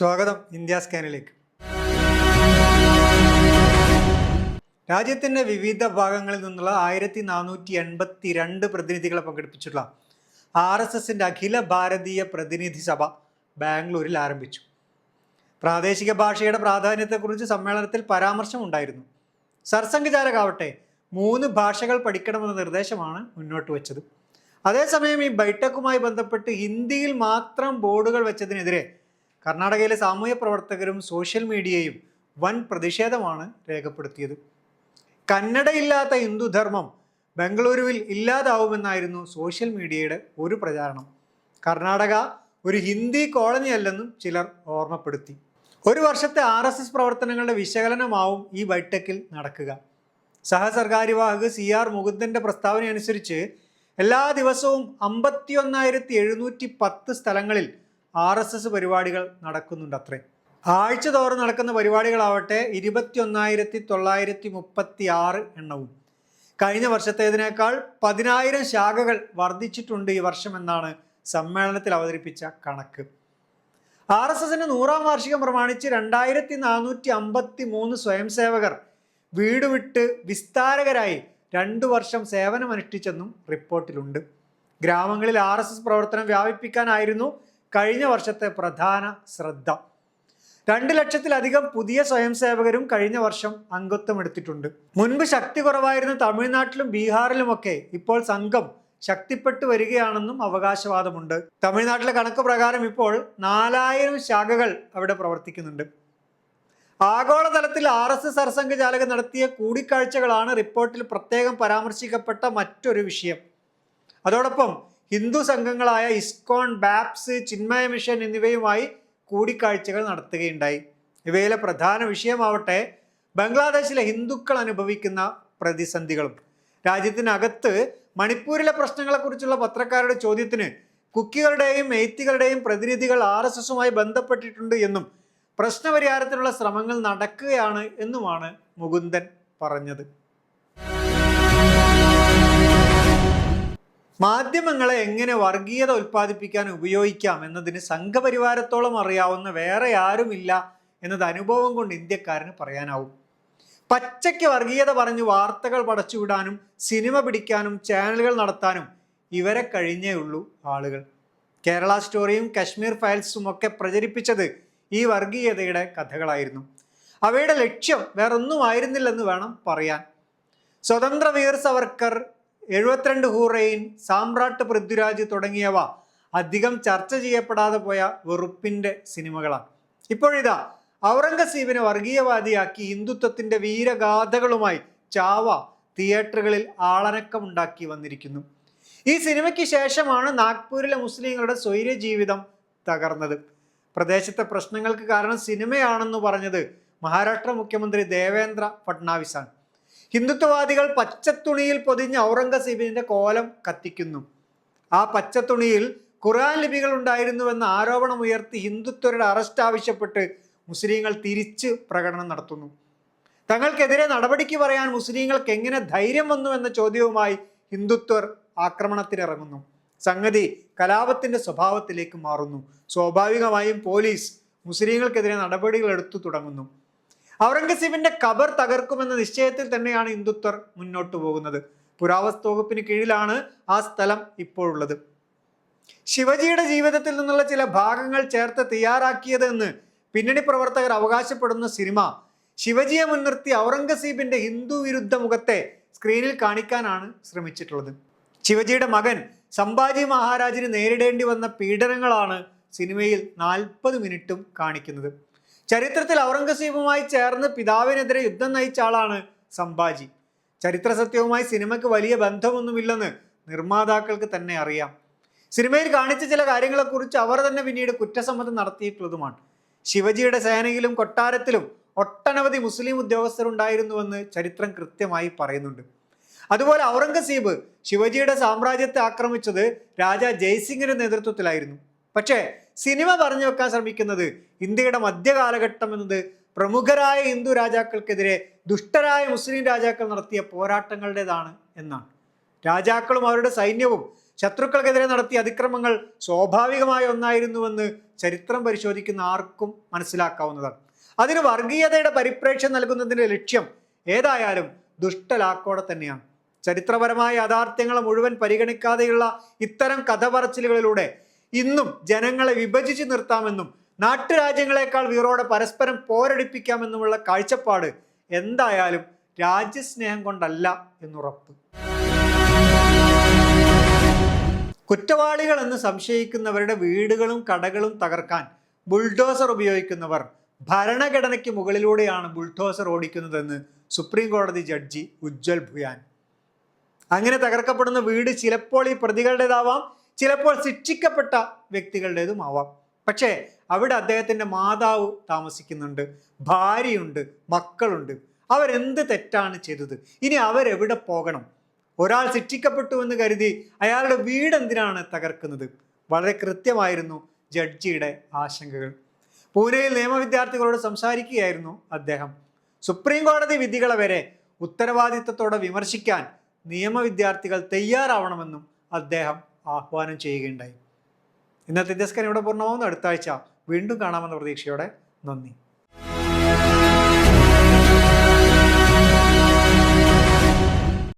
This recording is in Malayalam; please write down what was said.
സ്വാഗതം ഇന്ത്യ സ്കാനിലേക്ക്. രാജ്യത്തിന്റെ വിവിധ ഭാഗങ്ങളിൽ നിന്നുള്ള ആയിരത്തി നാനൂറ്റി എൺപത്തി രണ്ട് പ്രതിനിധികളെ പങ്കെടുപ്പിച്ചിട്ടുള്ള ആർ എസ് എസിന്റെ അഖില ഭാരതീയ പ്രതിനിധി സഭ ബാംഗ്ലൂരിൽ ആരംഭിച്ചു. പ്രാദേശിക ഭാഷയുടെ പ്രാധാന്യത്തെക്കുറിച്ച് സമ്മേളനത്തിൽ പരാമർശമുണ്ടായിരുന്നു. സർസംഘചാലകാവട്ടെ മൂന്ന് ഭാഷകൾ പഠിക്കണമെന്ന നിർദ്ദേശമാണ് മുന്നോട്ട് വെച്ചത്. അതേസമയം ഈ ബൈടെക്കുമായി ബന്ധപ്പെട്ട് ഹിന്ദിയിൽ മാത്രം ബോർഡുകൾ വെച്ചതിനെതിരെ കർണാടകയിലെ സാമൂഹ്യ പ്രവർത്തകരും സോഷ്യൽ മീഡിയയും വൻ പ്രതിഷേധമാണ് രേഖപ്പെടുത്തിയത്. കന്നഡയില്ലാത്ത ഹിന്ദുധർമ്മം ബംഗളൂരുവിൽ ഇല്ലാതാവുമെന്നായിരുന്നു സോഷ്യൽ മീഡിയയുടെ ഒരു പ്രചാരണം. കർണാടക ഒരു ഹിന്ദി കോളനി അല്ലെന്നും ചിലർ ഓർമ്മപ്പെടുത്തി. ഒരു വർഷത്തെ ആർ എസ് എസ് പ്രവർത്തനങ്ങളുടെ വിശകലനമാവും ഈ ബൈഠക്കിൽ നടക്കുക. സഹസർക്കാരിവാഹക് സി ആർ മുകുന്ദന്റെ പ്രസ്താവന അനുസരിച്ച് എല്ലാ ദിവസവും അമ്പത്തിയൊന്നായിരത്തി എഴുന്നൂറ്റി പത്ത് സ്ഥലങ്ങളിൽ ആർ എസ് എസ് പരിപാടികൾ നടക്കുന്നുണ്ട് അത്രേ ആഴ്ച തോറും നടക്കുന്ന പരിപാടികളാവട്ടെ ഇരുപത്തിയൊന്നായിരത്തി തൊള്ളായിരത്തി മുപ്പത്തി ആറ് എണ്ണവും. കഴിഞ്ഞ വർഷത്തേതിനേക്കാൾ പതിനായിരം ശാഖകൾ വർദ്ധിച്ചിട്ടുണ്ട് ഈ വർഷം എന്നാണ് സമ്മേളനത്തിൽ അവതരിപ്പിച്ച കണക്ക്. ആർ എസ് എസിന്റെ നൂറാം വാർഷികം പ്രമാണിച്ച് രണ്ടായിരത്തി നാനൂറ്റി അമ്പത്തി മൂന്ന് സ്വയം സേവകർ വീട് വിട്ട് വിസ്താരകരായി രണ്ടു വർഷം സേവനമനുഷ്ഠിച്ചെന്നും റിപ്പോർട്ടിലുണ്ട്. ഗ്രാമങ്ങളിൽ ആർ എസ് എസ് പ്രവർത്തനം വ്യാപിപ്പിക്കാനായിരുന്നു കഴിഞ്ഞ വർഷത്തെ പ്രധാന ശ്രദ്ധ. രണ്ട് ലക്ഷത്തിലധികം പുതിയ സ്വയം സേവകരും കഴിഞ്ഞ വർഷം അംഗത്വം എടുത്തിട്ടുണ്ട്. മുൻപ് ശക്തി കുറവായിരുന്ന തമിഴ്നാട്ടിലും ബീഹാറിലുമൊക്കെ ഇപ്പോൾ സംഘം ശക്തിപ്പെട്ടു വരികയാണെന്നും അവകാശവാദമുണ്ട്. തമിഴ്നാട്ടിലെ കണക്ക് പ്രകാരം ഇപ്പോൾ നാലായിരം ശാഖകൾ അവിടെ പ്രവർത്തിക്കുന്നുണ്ട്. ആഗോളതലത്തിൽ ആർ എസ് എസ് സർസംഘചാലകൻ നടത്തിയ കൂടിക്കാഴ്ചകളാണ് റിപ്പോർട്ടിൽ പ്രത്യേകം പരാമർശിക്കപ്പെട്ട മറ്റൊരു വിഷയം. അതോടൊപ്പം ഹിന്ദു സംഘങ്ങളായ ഇസ്കോൺ ബാപ്സ് ചിന്മയ മിഷൻ എന്നിവയുമായി കൂടിക്കാഴ്ചകൾ നടത്തുകയുണ്ടായി. ഇവയിലെ പ്രധാന വിഷയമാവട്ടെ ബംഗ്ലാദേശിലെ ഹിന്ദുക്കൾ അനുഭവിക്കുന്ന പ്രതിസന്ധികളും. രാജ്യത്തിനകത്ത് മണിപ്പൂരിലെ പ്രശ്നങ്ങളെക്കുറിച്ചുള്ള പത്രക്കാരുടെ ചോദ്യത്തിന് കുക്കികളുടെയും എയ്ത്തികളുടെയും പ്രതിനിധികൾ ആർ എസ് എസുമായി ബന്ധപ്പെട്ടിട്ടുണ്ട് എന്നും പ്രശ്നപരിഹാരത്തിനുള്ള ശ്രമങ്ങൾ നടക്കുകയാണ് എന്നുമാണ് മുകുന്ദൻ പറഞ്ഞത്. മാധ്യമങ്ങളെ എങ്ങനെ വർഗീയത ഉൽപ്പാദിപ്പിക്കാൻ ഉപയോഗിക്കാം എന്നതിന് സംഘപരിവാരത്തോളം അറിയാവുന്ന വേറെ ആരുമില്ല എന്നത് അനുഭവം കൊണ്ട് ഇന്ത്യക്കാരന് പറയാനാവും. പച്ചയ്ക്ക് വർഗീയത പറഞ്ഞ് വാർത്തകൾ പടച്ചുവിടാനും സിനിമ പിടിക്കാനും ചാനലുകൾ നടത്താനും ഇവരെ കഴിഞ്ഞേ ഉള്ളൂ ആളുകൾ. കേരള സ്റ്റോറിയും കശ്മീർ ഫയൽസും ഒക്കെ പ്രചരിപ്പിച്ചത് ഈ വർഗീയതയുടെ കഥകളായിരുന്നു. അവയുടെ ലക്ഷ്യം വേറൊന്നും ആയിരുന്നില്ലെന്ന് വേണം പറയാൻ. സ്വതന്ത്ര വീർ സവർക്കർ എഴുപത്തിരണ്ട് ഹൂറൈൻ സാമ്രാട്ട് പൃഥ്വിരാജ് തുടങ്ങിയവ അധികം ചർച്ച ചെയ്യപ്പെടാതെ പോയ വെറുപ്പിന്റെ സിനിമകളാണ്. ഇപ്പോഴിതാ ഔറംഗസീബിനെ വർഗീയവാദിയാക്കി ഹിന്ദുത്വത്തിന്റെ വീരഗാഥകളുമായി ചാവ തിയേറ്ററുകളിൽ ആളനക്കമുണ്ടാക്കി വന്നിരിക്കുന്നു. ഈ സിനിമയ്ക്ക് ശേഷമാണ് നാഗ്പൂരിലെ മുസ്ലിങ്ങളുടെ സ്വൈര്യ ജീവിതം തകർന്നത്. പ്രദേശത്തെ പ്രശ്നങ്ങൾക്ക് കാരണം സിനിമയാണെന്ന് പറഞ്ഞത് മഹാരാഷ്ട്ര മുഖ്യമന്ത്രി ദേവേന്ദ്ര ഫട്നാവിസാണ് ഹിന്ദുത്വവാദികൾ പച്ചത്തുണിയിൽ പൊതിഞ്ഞ ഔറംഗസീബിന്റെ കോലം കത്തിക്കുന്നു. ആ പച്ചത്തുണിയിൽ ഖുറാൻ ലിപികൾ ഉണ്ടായിരുന്നുവെന്ന ആരോപണം ഉയർത്തി ഹിന്ദുത്വരുടെ അറസ്റ്റ് ആവശ്യപ്പെട്ട് മുസ്ലിങ്ങൾ തിരിച്ച് പ്രകടനം നടത്തുന്നു. തങ്ങൾക്കെതിരെ നടപടിക്ക് പറയാൻ മുസ്ലിങ്ങൾക്ക് എങ്ങനെ ധൈര്യം വന്നു എന്ന ചോദ്യവുമായി ഹിന്ദുത്വർ ആക്രമണത്തിനിറങ്ങുന്നു സംഗതി കലാപത്തിന്റെ സ്വഭാവത്തിലേക്ക് മാറുന്നു. സ്വാഭാവികമായും പോലീസ് മുസ്ലിങ്ങൾക്കെതിരെ നടപടികൾ എടുത്തു തുടങ്ങുന്നു. ഔറംഗസീബിന്റെ കബർ തകർക്കുമെന്ന നിശ്ചയത്തിൽ തന്നെയാണ് ഹിന്ദുത്വർ മുന്നോട്ട് പോകുന്നത്. പുരാവസ്തു വകുപ്പിന് കീഴിലാണ് ആ സ്ഥലം ഇപ്പോഴുള്ളത്. ശിവജിയുടെ ജീവിതത്തിൽ നിന്നുള്ള ചില ഭാഗങ്ങൾ ചേർത്ത് തയ്യാറാക്കിയത് എന്ന് പിന്നണി പ്രവർത്തകർ അവകാശപ്പെടുന്ന സിനിമ ശിവജിയെ മുൻനിർത്തി ഔറംഗസീബിന്റെ ഹിന്ദു വിരുദ്ധ മുഖത്തെ സ്ക്രീനിൽ കാണിക്കാനാണ് ശ്രമിച്ചിട്ടുള്ളത്. ശിവജിയുടെ മകൻ സംഭാജി മഹാരാജിന് നേരിടേണ്ടി വന്ന പീഡനങ്ങളാണ് സിനിമയിൽ നാൽപ്പത് മിനിറ്റും കാണിക്കുന്നത്. ചരിത്രത്തിൽ ഔറംഗസീബുമായി ചേർന്ന് പിതാവിനെതിരെ യുദ്ധം നയിച്ച ആളാണ് സംഭാജി. ചരിത്ര സത്യവുമായി സിനിമയ്ക്ക് വലിയ ബന്ധമൊന്നുമില്ലെന്ന് നിർമ്മാതാക്കൾക്ക് തന്നെ അറിയാം. സിനിമയിൽ കാണിച്ച ചില കാര്യങ്ങളെക്കുറിച്ച് അവർ തന്നെ പിന്നീട് കുറ്റസമ്മതം നടത്തിയിട്ടുള്ളതുമാണ്. ശിവജിയുടെ സേനയിലും കൊട്ടാരത്തിലും ഒട്ടനവധി മുസ്ലിം ഉദ്യോഗസ്ഥരുണ്ടായിരുന്നുവെന്ന് ചരിത്രം കൃത്യമായി പറയുന്നുണ്ട്. അതുപോലെ ഔറംഗസീബ് ശിവജിയുടെ സാമ്രാജ്യത്തെ ആക്രമിച്ചത് രാജ ജയ്സിംഗിന്റെ നേതൃത്വത്തിലായിരുന്നു. പക്ഷേ സിനിമ പറഞ്ഞു വെക്കാൻ ശ്രമിക്കുന്നത് ഇന്ത്യയുടെ മധ്യകാലഘട്ടം എന്നത് പ്രമുഖരായ ഹിന്ദു രാജാക്കൾക്കെതിരെ ദുഷ്ടരായ മുസ്ലിം രാജാക്കൾ നടത്തിയ പോരാട്ടങ്ങളുടേതാണ് എന്നാണ്. രാജാക്കളും അവരുടെ സൈന്യവും ശത്രുക്കൾക്കെതിരെ നടത്തിയ അതിക്രമങ്ങൾ സ്വാഭാവികമായ ഒന്നായിരുന്നുവെന്ന് ചരിത്രം പരിശോധിക്കുന്ന ആർക്കും മനസ്സിലാക്കാവുന്നതാണ്. അതിന് വർഗീയതയുടെ പരിപ്രേക്ഷ്യം നൽകുന്നതിന്റെ ലക്ഷ്യം ഏതായാലും ദുഷ്ടലാക്കോടെ തന്നെയാണ്. ചരിത്രപരമായ യാഥാർത്ഥ്യങ്ങളെ മുഴുവൻ പരിഗണിക്കാതെയുള്ള ഇത്തരം കഥ പറച്ചിലുകളിലൂടെ ഇന്നും ജനങ്ങളെ വിഭജിച്ച് നിർത്താമെന്നും നാട്ടുരാജ്യങ്ങളെക്കാൾ വീറോടെ പരസ്പരം പോരടിപ്പിക്കാമെന്നുമുള്ള കാഴ്ചപ്പാട് എന്തായാലും രാജ്യസ്നേഹം കൊണ്ടല്ല എന്നുറപ്പ്. കുറ്റവാളികൾ എന്ന് സംശയിക്കുന്നവരുടെ വീടുകളും കടകളും തകർക്കാൻ ബുൾഡോസർ ഉപയോഗിക്കുന്നവർ ഭരണഘടനയ്ക്ക് മുകളിലൂടെയാണ് ബുൾഡോസർ ഓടിക്കുന്നതെന്ന് സുപ്രീം കോടതി ജഡ്ജി ഉജ്ജ്വൽ ഭുയാൻ. അങ്ങനെ തകർക്കപ്പെടുന്ന വീട് ചിലപ്പോൾ ഈ പ്രതികളുടേതാവാം ചിലപ്പോൾ ശിക്ഷിക്കപ്പെട്ട വ്യക്തികളുടേതും ആവാം. പക്ഷേ അവിടെ അദ്ദേഹത്തിന്റെ മാതാവ് താമസിക്കുന്നുണ്ട് ഭാര്യയുണ്ട് മക്കളുണ്ട്. അവരെന്ത് തെറ്റാണ് ചെയ്തത്? ഇനി അവരെവിടെ പോകണം? ഒരാൾ ശിക്ഷിക്കപ്പെട്ടു എന്ന് കരുതി അയാളുടെ വീട് എന്തിനാണ് തകർക്കുന്നത്? വളരെ കൃത്യമായിരുന്നു ജഡ്ജിയുടെ ആശങ്കകൾ. പൂനെയിൽ നിയമവിദ്യാർത്ഥികളോട് സംസാരിക്കുകയായിരുന്നു അദ്ദേഹം. സുപ്രീം കോടതി വിധികളെ വരെ ഉത്തരവാദിത്തത്തോടെ വിമർശിക്കാൻ നിയമവിദ്യാർത്ഥികൾ തയ്യാറാവണമെന്നും അദ്ദേഹം ആഹ്വാനം ചെയ്യുകയുണ്ടായി. ഇന്നത്തെ ദിവസം ഇവിടെ പൂർണമാവുന്ന. അടുത്ത ആഴ്ച വീണ്ടും കാണാമെന്ന പ്രതീക്ഷയോടെ നന്ദി.